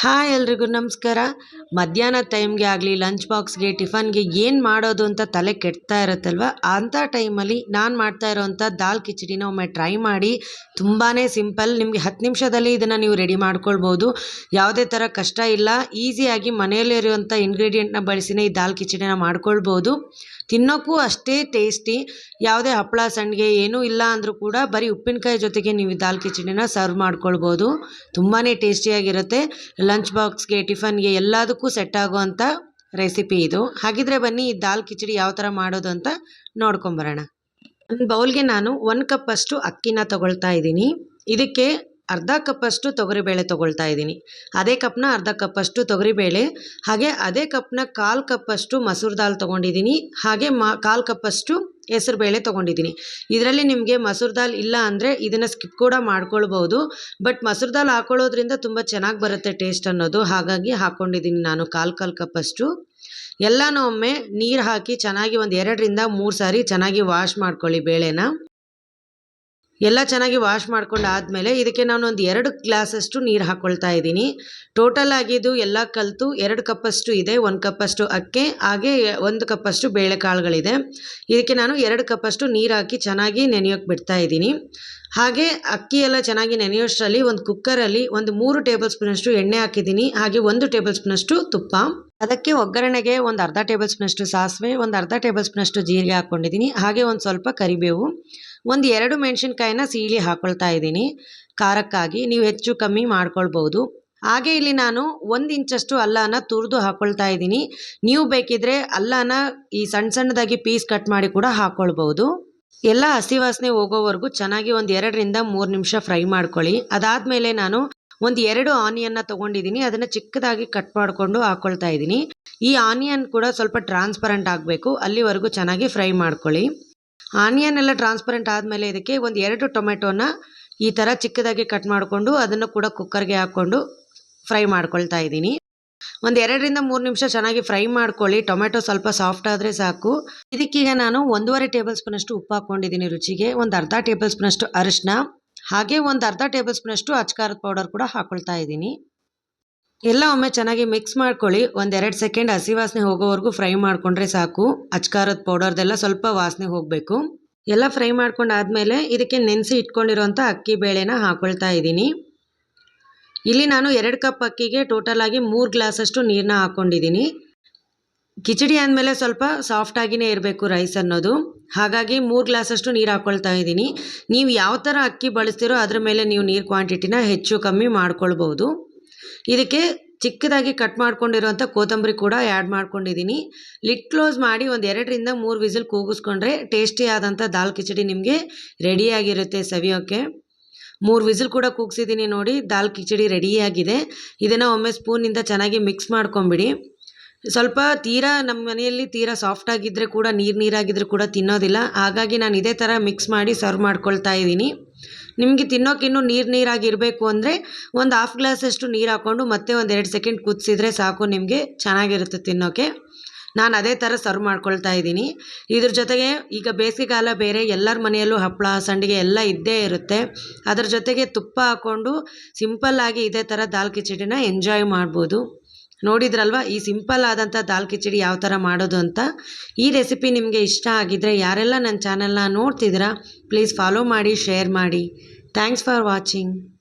Hi ಎಲ್ರಿಗೂ ನಮಸ್ಕಾರ. ಮಧ್ಯಾಹ್ನ ಟೈಮ್ಗೆ ಆಗಲಿ ಲಂಚ್ ಬಾಕ್ಸ್ಗೆ ಟಿಫನ್ಗೆ ಏನು ಮಾಡೋದು ಅಂತ ತಲೆ ಕೆಡ್ತಾ ಇರುತ್ತಲ್ವ? ಅಂಥ ಟೈಮಲ್ಲಿ ನಾನು ಮಾಡ್ತಾ ಇರೋವಂಥ ದಾಲ್ ಕಿಚಡಿನ ಒಮ್ಮೆ ಟ್ರೈ ಮಾಡಿ. ತುಂಬಾ ಸಿಂಪಲ್. ನಿಮಗೆ ಹತ್ತು ನಿಮಿಷದಲ್ಲಿ ಇದನ್ನು ನೀವು ರೆಡಿ ಮಾಡ್ಕೊಳ್ಬೋದು. ಯಾವುದೇ ಥರ ಕಷ್ಟ ಇಲ್ಲ. ಈಸಿಯಾಗಿ ಮನೆಯಲ್ಲಿರುವಂಥ ಇಂಗ್ರೀಡಿಯೆಂಟ್ನ ಬಳಸಿನೇ ಈ ದಾಲ್ ಕಿಚಡಿನ ಮಾಡ್ಕೊಳ್ಬೋದು. ತಿನ್ನೋಕ್ಕೂ ಅಷ್ಟೇ ಟೇಸ್ಟಿ ಯಾವುದೇ ಹಪ್ಪಳ, ಸಂಡಿಗೆ ಏನೂ ಇಲ್ಲ ಅಂದರೂ ಕೂಡ ಬರೀ ಉಪ್ಪಿನಕಾಯಿ ಜೊತೆಗೆ ನೀವು ಈ ದಾಲ್ ಕಿಚಡಿನ ಸರ್ವ್ ಮಾಡ್ಕೊಳ್ಬೋದು. ತುಂಬಾ ಟೇಸ್ಟಿಯಾಗಿರುತ್ತೆ ಲಂಚ್ ಬಾಕ್ಸ್ಗೆ ಟಿಫನ್ಗೆ ಎಲ್ಲದಕ್ಕೂ ಸೆಟ್ ಆಗುವಂಥ ರೆಸಿಪಿ ಇದು. ಹಾಗಿದ್ರೆ ಬನ್ನಿ, ಈ ದಾಲ್ ಕಿಚಡಿ ಯಾವ ಥರ ಮಾಡೋದು ಅಂತ ನೋಡ್ಕೊಂಬರೋಣ. ಒಂದು ಬೌಲ್ಗೆ ನಾನು ಒಂದು ಕಪ್ಪಷ್ಟು ಅಕ್ಕಿನ ತಗೊಳ್ತಾ ಇದ್ದೀನಿ. ಇದಕ್ಕೆ ಅರ್ಧ ಕಪ್ಪಷ್ಟು ತೊಗರಿಬೇಳೆ ತೊಗೊಳ್ತಾ ಇದ್ದೀನಿ. ಅದೇ ಕಪ್ನ ಅರ್ಧ ಕಪ್ಪಷ್ಟು ತೊಗರಿಬೇಳೆ ಹಾಗೆ ಅದೇ ಕಪ್ನ ಕಾಲು ಕಪ್ಪಷ್ಟು ಮಸೂರ್ ದಾಲ್ ತೊಗೊಂಡಿದ್ದೀನಿ, ಹಾಗೆ ಮ, ಕಾಲು ಕಪ್ಪಷ್ಟು ಹೆಸರುಬೇಳೆ ತೊಗೊಂಡಿದ್ದೀನಿ. ಇದರಲ್ಲಿ ನಿಮಗೆ ಮಸೂರ್ ದಾಲ್ ಇಲ್ಲ ಅಂದರೆ ಇದನ್ನು ಸ್ಕಿಪ್ ಕೂಡ ಮಾಡ್ಕೊಳ್ಬೋದು ಬಟ್ ಮಸೂರ್ ದಾಲ್ ಹಾಕೊಳ್ಳೋದ್ರಿಂದ ತುಂಬ ಚೆನ್ನಾಗಿ ಬರುತ್ತೆ ಟೇಸ್ಟ್ ಅನ್ನೋದು, ಹಾಗಾಗಿ ಹಾಕ್ಕೊಂಡಿದ್ದೀನಿ ನಾನು ಕಾಲು ಕಾಲು ಕಪ್ಪಷ್ಟು ಎಲ್ಲನೂ ಒಮ್ಮೆ ನೀರು ಹಾಕಿ ಚೆನ್ನಾಗಿ ಒಂದು ಎರಡರಿಂದ ಮೂರು ಸಾರಿ ಚೆನ್ನಾಗಿ ವಾಶ್ ಮಾಡ್ಕೊಳ್ಳಿ ಬೇಳೆನ. ಎಲ್ಲ ಚೆನ್ನಾಗಿ ವಾಶ್ ಮಾಡ್ಕೊಂಡು ಆದಮೇಲೆ ಇದಕ್ಕೆ ನಾನು ಒಂದು ಎರಡು ಗ್ಲಾಸಷ್ಟು ನೀರು ಹಾಕ್ಕೊಳ್ತಾ ಇದ್ದೀನಿ. ಟೋಟಲ್ ಆಗಿದ್ದು ಎಲ್ಲ ಕಲಿತು ಎರಡು ಕಪ್ಪಷ್ಟು ಇದೆ, ಒಂದು ಕಪ್ಪಷ್ಟು ಅಕ್ಕಿ, ಹಾಗೆ ಒಂದು ಕಪ್ಪಷ್ಟು ಬೇಳೆಕಾಳುಗಳಿದೆ. ಇದಕ್ಕೆ ನಾನು ಎರಡು ಕಪ್ಪಷ್ಟು ನೀರು ಹಾಕಿ ಚೆನ್ನಾಗಿ ನೆನೆಯೋಕೆ ಬಿಡ್ತಾ ಇದ್ದೀನಿ. ಹಾಗೆ ಅಕ್ಕಿ ಎಲ್ಲ ಚೆನ್ನಾಗಿ ನೆನೆಯೋಷ್ಟರಲ್ಲಿ ಒಂದು ಕುಕ್ಕರಲ್ಲಿ ಒಂದು ಮೂರು ಟೇಬಲ್ ಸ್ಪೂನಷ್ಟು ಎಣ್ಣೆ ಹಾಕಿದ್ದೀನಿ. ಹಾಗೆ ಒಂದು ಟೇಬಲ್ ಸ್ಪೂನಷ್ಟು ತುಪ್ಪ. ಅದಕ್ಕೆ ಒಗ್ಗರಣೆಗೆ ಒಂದು ಅರ್ಧ ಟೇಬಲ್ ಸ್ಪೂನಷ್ಟು ಸಾಸಿವೆ, ಒಂದು ಅರ್ಧ ಟೇಬಲ್ ಸ್ಪೂನಷ್ಟು ಜೀರಿಗೆ ಹಾಕ್ಕೊಂಡಿದ್ದೀನಿ. ಹಾಗೆ ಒಂದು ಸ್ವಲ್ಪ ಕರಿಬೇವು, ಒಂದು ಎರಡು ಮೆಣಸಿನ್ಕಾಯಿನ ಸೀಳಿ ಹಾಕ್ಕೊಳ್ತಾ ಇದ್ದೀನಿ. ಖಾರಕ್ಕಾಗಿ ನೀವು ಹೆಚ್ಚು ಕಮ್ಮಿ ಮಾಡ್ಕೊಳ್ಬೋದು. ಹಾಗೆ ಇಲ್ಲಿ ನಾನು ಒಂದು ಇಂಚಷ್ಟು ಅಲ್ಲನ ತುರಿದು ಹಾಕ್ಕೊಳ್ತಾ ಇದ್ದೀನಿ. ನೀವು ಬೇಕಿದ್ರೆ ಅಲ್ಲನ ಈ ಸಣ್ಣ ಸಣ್ಣದಾಗಿ ಪೀಸ್ ಕಟ್ ಮಾಡಿ ಕೂಡ ಹಾಕ್ಕೊಳ್ಬೋದು ಎಲ್ಲ ಹಸಿ ವಾಸನೆ ಹೋಗೋವರೆಗೂ ಚೆನ್ನಾಗಿ ಒಂದು ಎರಡರಿಂದ ಮೂರು ನಿಮಿಷ ಫ್ರೈ ಮಾಡ್ಕೊಳ್ಳಿ. ಅದಾದಮೇಲೆ ನಾನು ಒಂದು ಎರಡು ಆನಿಯನ್ನ ತಗೊಂಡಿದ್ದೀನಿ ಅದನ್ನು ಚಿಕ್ಕದಾಗಿ ಕಟ್ ಮಾಡಿಕೊಂಡು ಹಾಕ್ಕೊಳ್ತಾ ಇದ್ದೀನಿ ಈ ಆನಿಯನ್ ಕೂಡ ಸ್ವಲ್ಪ ಟ್ರಾನ್ಸ್ಪರೆಂಟ್ ಆಗಬೇಕು, ಅಲ್ಲಿವರೆಗೂ ಚೆನ್ನಾಗಿ ಫ್ರೈ ಮಾಡ್ಕೊಳ್ಳಿ. ಆನಿಯನ್ ಎಲ್ಲ ಟ್ರಾನ್ಸ್ಪರೆಂಟ್ ಆದಮೇಲೆ ಇದಕ್ಕೆ ಒಂದು ಎರಡು ಟೊಮೆಟೊನ ಈ ಥರ ಚಿಕ್ಕದಾಗಿ ಕಟ್ ಮಾಡಿಕೊಂಡು ಅದನ್ನು ಕೂಡ ಕುಕ್ಕರ್ಗೆ ಹಾಕ್ಕೊಂಡು ಫ್ರೈ ಮಾಡ್ಕೊಳ್ತಾ ಇದ್ದೀನಿ ಒಂದು ಎರಡರಿಂದ ಮೂರು ನಿಮಿಷ ಚೆನ್ನಾಗಿ ಫ್ರೈ ಮಾಡ್ಕೊಳ್ಳಿ, ಟೊಮೆಟೊ ಸ್ವಲ್ಪ ಸಾಫ್ಟ್ ಆದರೆ ಸಾಕು. ಇದಕ್ಕೀಗ ನಾನು ಒಂದೂವರೆ ಟೇಬಲ್ ಸ್ಪೂನಷ್ಟು ಉಪ್ಪು ಹಾಕ್ಕೊಂಡಿದ್ದೀನಿ ರುಚಿಗೆ, ಒಂದು ಅರ್ಧ ಟೇಬಲ್ ಸ್ಪೂನಷ್ಟು ಅರಿಶಿನ ಹಾಗೆ ಒಂದು ಅರ್ಧ ಟೇಬಲ್ ಸ್ಪೂನಷ್ಟು ಅಚ್ಕಾರದ ಪೌಡರ್ ಕೂಡ ಹಾಕ್ಕೊಳ್ತಾ ಇದ್ದೀನಿ. ಎಲ್ಲ ಒಮ್ಮೆ ಚೆನ್ನಾಗಿ ಮಿಕ್ಸ್ ಮಾಡ್ಕೊಳ್ಳಿ. ಒಂದೆರಡು ಸೆಕೆಂಡ್ ಹಸಿ ವಾಸನೆ ಹೋಗೋವರೆಗೂ ಫ್ರೈ ಮಾಡಿಕೊಂಡ್ರೆ ಸಾಕು. ಅಚ್ಕಾರದ ಪೌಡರ್ದೆಲ್ಲ ಸ್ವಲ್ಪ ವಾಸನೆ ಹೋಗಬೇಕು. ಎಲ್ಲ ಫ್ರೈ ಮಾಡ್ಕೊಂಡಾದ್ಮೇಲೆ ಇದಕ್ಕೆ ನೆನೆಸಿ ಇಟ್ಕೊಂಡಿರುವಂಥ ಅಕ್ಕಿ ಬೇಳೆನ ಹಾಕ್ಕೊಳ್ತಾ ಇದ್ದೀನಿ. ಇಲ್ಲಿ ನಾನು ಎರಡು ಕಪ್ ಅಕ್ಕಿಗೆ ಟೋಟಲ್ ಆಗಿ ಮೂರು ಗ್ಲಾಸಷ್ಟು ನೀರನ್ನ ಹಾಕ್ಕೊಂಡಿದ್ದೀನಿ ಕಿಚಡಿ ಆದಮೇಲೆ ಸ್ವಲ್ಪ ಸಾಫ್ಟಾಗಿಯೇ ಇರಬೇಕು ರೈಸ್ ಅನ್ನೋದು. ಹಾಗಾಗಿ ಮೂರು ಗ್ಲಾಸಷ್ಟು ನೀರು ಹಾಕ್ಕೊಳ್ತಾ ಇದ್ದೀನಿ. ನೀವು ಯಾವ ಥರ ಅಕ್ಕಿ ಬಳಸ್ತೀರೋ ಅದ್ರ ಮೇಲೆ ನೀವು ನೀರು ಕ್ವಾಂಟಿಟಿನ ಹೆಚ್ಚು ಕಮ್ಮಿ ಮಾಡ್ಕೊಳ್ಬೋದು ಇದಕ್ಕೆ ಚಿಕ್ಕದಾಗಿ ಕಟ್ ಮಾಡ್ಕೊಂಡಿರುವಂಥ ಕೊತ್ತಂಬರಿ ಕೂಡ ಆ್ಯಡ್ ಮಾಡ್ಕೊಂಡಿದ್ದೀನಿ. ಲಿಟ್ ಕ್ಲೋಸ್ ಮಾಡಿ ಒಂದು ಎರಡರಿಂದ ಮೂರು ವಿಸಿಲ್ ಕೂಗಿಸ್ಕೊಂಡ್ರೆ ಟೇಸ್ಟಿಯಾದಂಥ ದಾಲ್ ಕಿಚಡಿ ನಿಮಗೆ ರೆಡಿಯಾಗಿರುತ್ತೆ ಸವಿಯೋಕ್ಕೆ ಮೂರು ವಿಸಿಲ್ ಕೂಡ ಕೂಗಿಸಿದ್ದೀನಿ ನೋಡಿ, ದಾಲ್ ಕಿಚಡಿ ರೆಡಿಯಾಗಿದೆ ಇದನ್ನು ಒಮ್ಮೆ ಸ್ಪೂನಿಂದ ಚೆನ್ನಾಗಿ ಮಿಕ್ಸ್ ಮಾಡ್ಕೊಂಬಿಡಿ. ಸ್ವಲ್ಪ ತೀರಾ ನಮ್ಮ ಮನೆಯಲ್ಲಿ ತೀರಾ ಸಾಫ್ಟ್ ಆಗಿದ್ದರೆ ಕೂಡ, ನೀರು ನೀರಾಗಿದ್ದರೆ ಕೂಡ ತಿನ್ನೋದಿಲ್ಲ. ಹಾಗಾಗಿ ನಾನು ಇದೇ ಥರ ಮಿಕ್ಸ್ ಮಾಡಿ ಸರ್ವ್ ಮಾಡ್ಕೊಳ್ತಾ ಇದ್ದೀನಿ. ನಿಮಗೆ ತಿನ್ನೋಕ್ಕಿನ್ನೂ ನೀರು ನೀರಾಗಿರಬೇಕು ಅಂದರೆ ಒಂದು ಹಾಫ್ ಗ್ಲಾಸಷ್ಟು ನೀರು ಹಾಕ್ಕೊಂಡು ಮತ್ತೆ ಒಂದು ಎರಡು ಸೆಕೆಂಡ್ ಕುದಿಸಿದ್ರೆ ಸಾಕು ನಿಮಗೆ ಚೆನ್ನಾಗಿರುತ್ತೆ ತಿನ್ನೋಕ್ಕೆ ನಾನು ಅದೇ ಥರ ಸರ್ವ್ ಮಾಡ್ಕೊಳ್ತಾ ಇದ್ದೀನಿ. ಇದ್ರ ಜೊತೆಗೆ ಈಗ ಬೇಸಿಗೆಗಾಲ ಬೇರೆ, ಎಲ್ಲರ ಮನೆಯಲ್ಲೂ ಹಪ್ಪಳ, ಸಂಡಿಗೆ ಎಲ್ಲ ಇದ್ದೇ ಇರುತ್ತೆ. ಅದರ ಜೊತೆಗೆ ತುಪ್ಪ ಹಾಕ್ಕೊಂಡು ಸಿಂಪಲ್ಲಾಗಿ ಇದೇ ಥರ ದಾಲ್ ಕಿಚಡಿನ ಎಂಜಾಯ್ ಮಾಡ್ಬೋದು. ನೋಡಿದ್ರಲ್ವ, ಈ ಸಿಂಪಲ್ ಆದಂಥ ದಾಲ್ ಕಿಚಡಿ ಯಾವ ಥರ ಮಾಡೋದು ಅಂತ? ಈ ರೆಸಿಪಿ ನಿಮಗೆ ಇಷ್ಟ ಆಗಿದ್ದರೆ ಯಾರೆಲ್ಲ ನನ್ನ ಚಾನಲ್ನ ನೋಡ್ತಿದ್ದೀರಾ, ಪ್ಲೀಸ್ ಫಾಲೋ ಮಾಡಿ, ಶೇರ್ ಮಾಡಿ. Thanks for watching.